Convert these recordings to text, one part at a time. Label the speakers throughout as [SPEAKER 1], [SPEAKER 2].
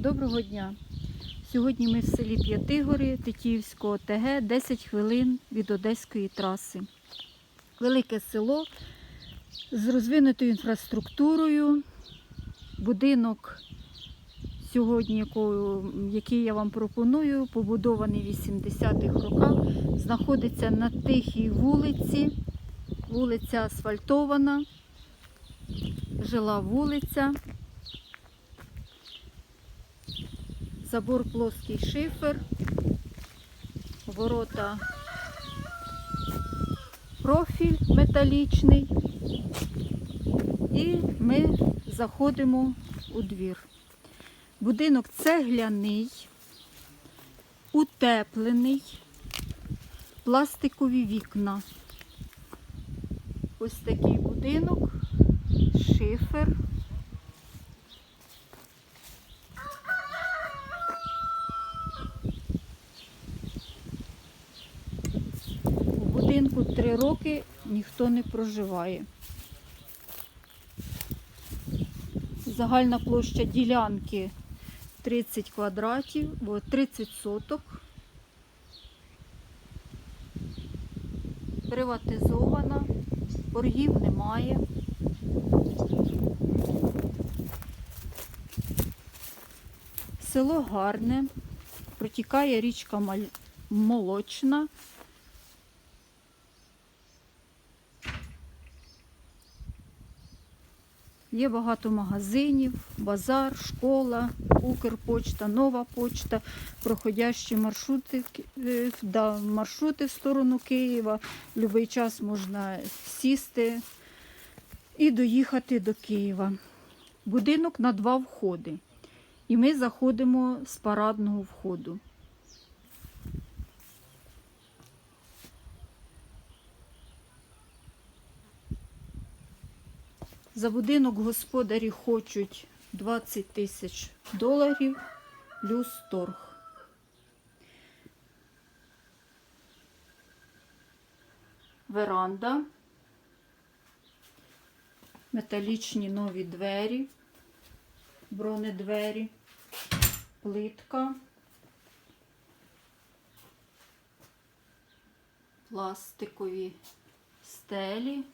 [SPEAKER 1] Доброго дня! Сьогодні ми в селі П'ятигори Тетіївського ТГ 10 хвилин від Одеської траси. Велике село з розвинутою інфраструктурою. Будинок, сьогодні, який я вам пропоную, побудований в 80-х роках, знаходиться на тихій вулиці. Вулиця асфальтована, жила вулиця. Забор плоский шифер, ворота профіль металічний. І ми заходимо у двір. Будинок цегляний, утеплений, пластикові вікна. Ось такий будинок, шифер. У будинку три роки ніхто не проживає. Загальна площа ділянки 30 квадратів, бо 30 соток. Приватизована, боргів немає. Село гарне, протікає річка Молочна. Є багато магазинів, базар, школа, Укрпочта, нова почта, проходящі маршрути, е, да, маршрути в сторону Києва. В будь-який час можна сісти і доїхати до Києва. Будинок на два входи. І ми заходимо з парадного входу. За будинок господарі хочуть 20 тисяч доларів плюс торг. Веранда, металічні нові двері, бронедвері, плитка, пластикові стелі.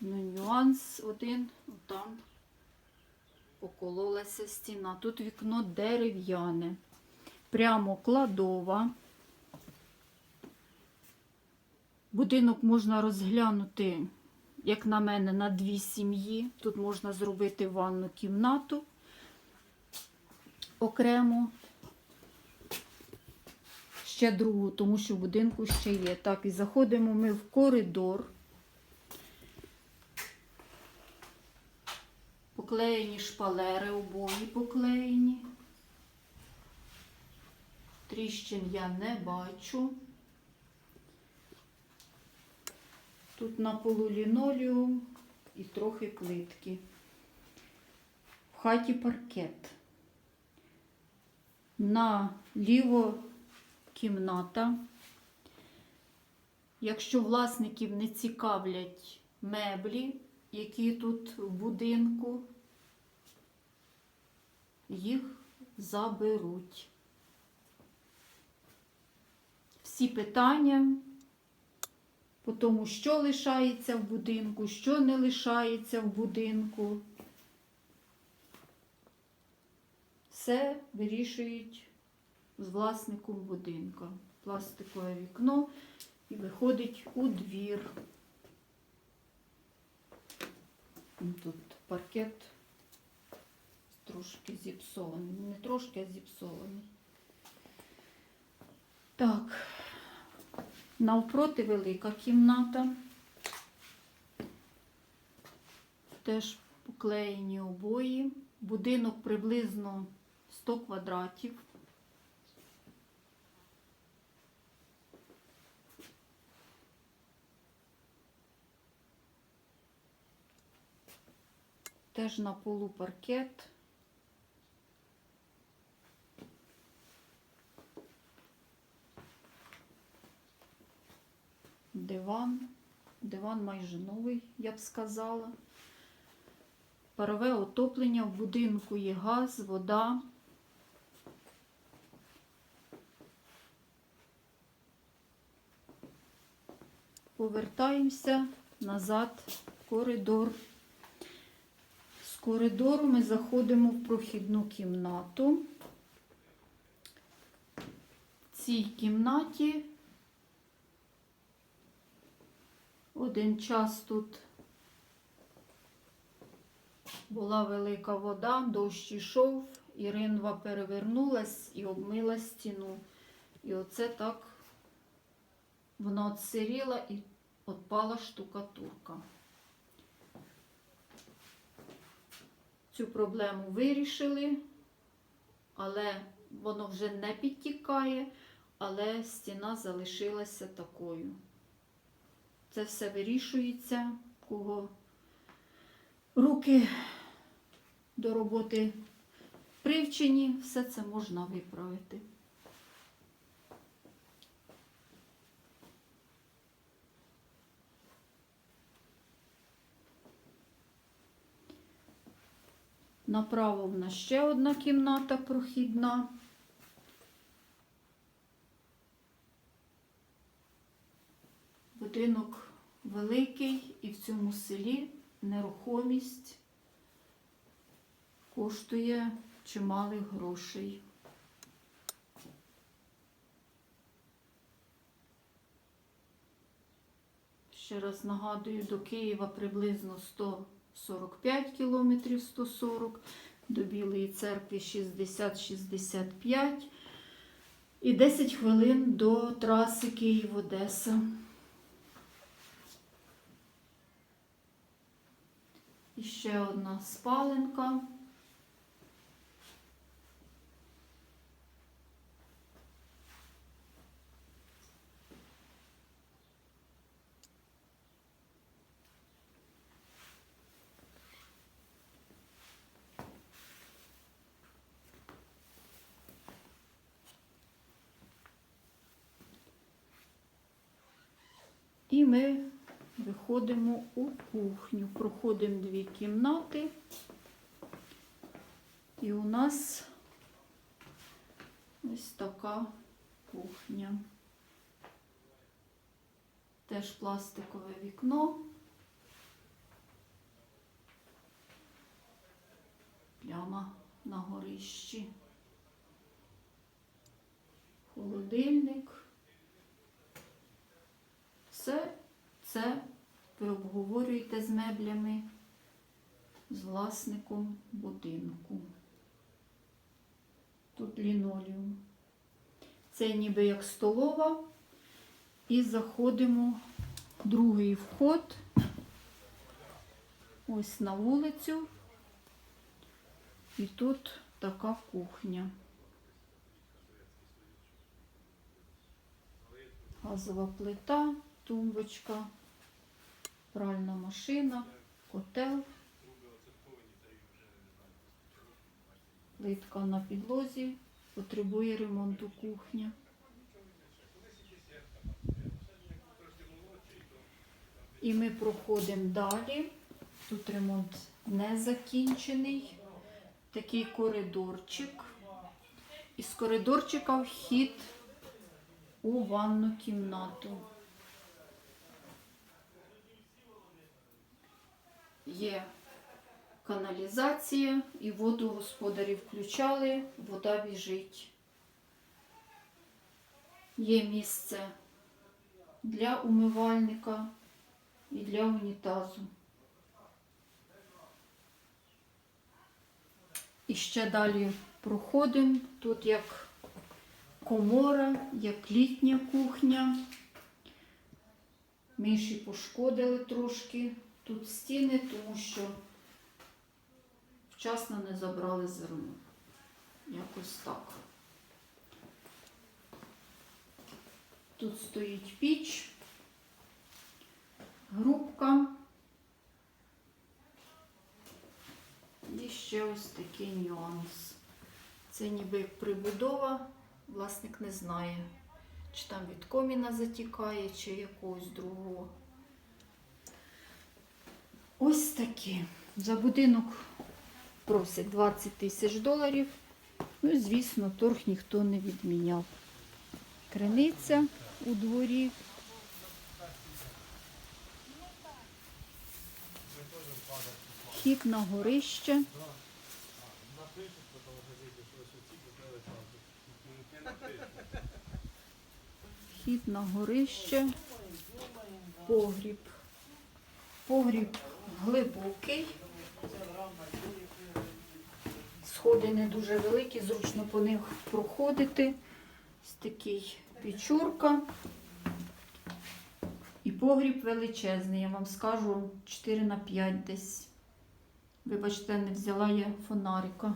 [SPEAKER 1] Ну, нюанс один, там покололася стіна. Тут вікно дерев'яне. Прямо кладова. Будинок можна розглянути, як на мене, на дві сім'ї. Тут можна зробити ванну кімнату окремо. Ще другу, тому що в будинку ще є. Так, і заходимо ми в коридор. Поклеєні шпалери обої поклеєні. Тріщин я не бачу. Тут на полу лінолеум і трохи плитки. В хаті паркет. Наліво кімната. Якщо власників не цікавлять меблі, які тут в будинку, їх заберуть. Всі питання по тому, що лишається в будинку, що не лишається в будинку. Все вирішують з власником будинку. Пластикове вікно і виходить у двір. Тут паркет трошки зіпсований. Ну, Не трошки, а зіпсований. Так, навпроти велика кімната. Теж поклеєні обої. Будинок приблизно 100 квадратів. Теж на полу паркет. диван. Диван майже новий, я б сказала. Парове отоплення, в будинку є газ, вода. Повертаємося назад в коридор. З коридору ми заходимо в прохідну кімнату. В цій кімнаті один час тут була велика вода, дощ ішов, Іринва перевернулась і обмила стіну. І оце так вона отсиріла і отпала штукатурка. Цю проблему вирішили, але воно вже не підтікає, але стіна залишилася такою. Це все вирішується, кого руки до роботи привчені, все це можна виправити. Направо в нас ще одна кімната прохідна. Будинок великий і в цьому селі нерухомість коштує чималих грошей. Ще раз нагадую, до Києва приблизно 145 кілометрів 140, до Білої церкви 60-65 і 10 хвилин до траси Київ-Одеса. І ще одна спаленка. І ми виходимо у кухню. Проходимо дві кімнати. І у нас ось така кухня. Теж пластикове вікно. Пляма на горищі. Холодильник. Все це ви обговорюєте з меблями, з власником будинку. Тут лінолеум. Це ніби як столова. І заходимо другий вход. Ось на вулицю. І тут така кухня. Газова плита, тумбочка, пральна машина, котел, плитка на підлозі, потребує ремонту кухня. І ми проходимо далі. Тут ремонт не закінчений. Такий коридорчик. Із коридорчика вхід у ванну кімнату. Є каналізація і воду господарі включали, вода біжить. Є місце для умивальника і для унітазу. І ще далі проходимо. Тут як комора, як літня кухня. Миші пошкодили трошки тут стіни, тому що вчасно не забрали зерно. Якось так. Тут стоїть піч, грубка. І ще ось такий нюанс. Це ніби як прибудова, власник не знає, чи там від коміна затікає, чи якогось другого. Ось такі. За будинок просять 20 тисяч доларів. Ну, звісно, торг ніхто не відміняв. Криниця у дворі. Хід на горище. Хід на горище, погріб. Погріб глибокий. Сходи не дуже великі, зручно по них проходити. Ось такий пічурка. І погріб величезний, я вам скажу 4 на 5 десь. Вибачте, не взяла я фонарика.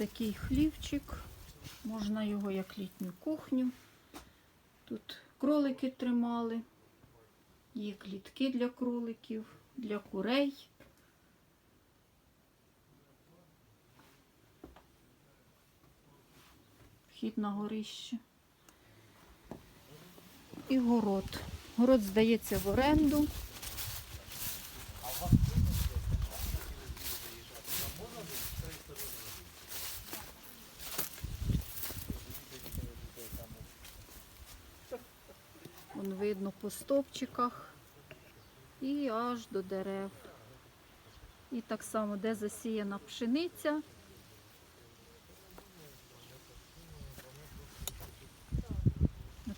[SPEAKER 1] Такий хлівчик. Можна його як літню кухню. Тут кролики тримали. Є клітки для кроликів, для курей. Вхід на горище. І город. Город здається в оренду. Вон видно по стовпчиках і аж до дерев. І так само, де засіяна пшениця.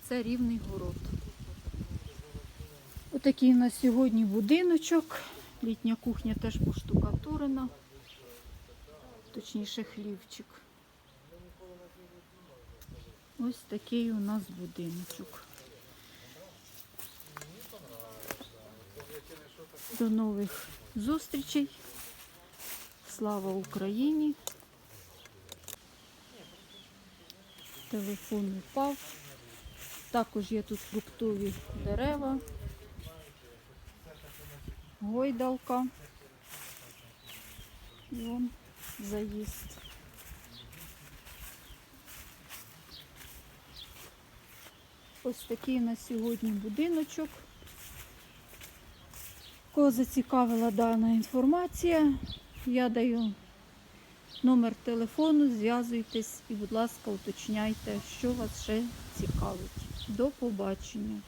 [SPEAKER 1] Це рівний город. Отакий у нас сьогодні будиночок. Літня кухня теж поштукатурена. Точніше хлівчик. Ось такий у нас будиночок. До нових зустрічей. Слава Україні. Телефон упав. Також є тут фруктові дерева, гойдалка. І вон заїзд. Ось такий у нас сьогодні будиночок. Кого зацікавила дана інформація, я даю номер телефону, зв'язуйтесь і, будь ласка, уточняйте, що вас ще цікавить. До побачення.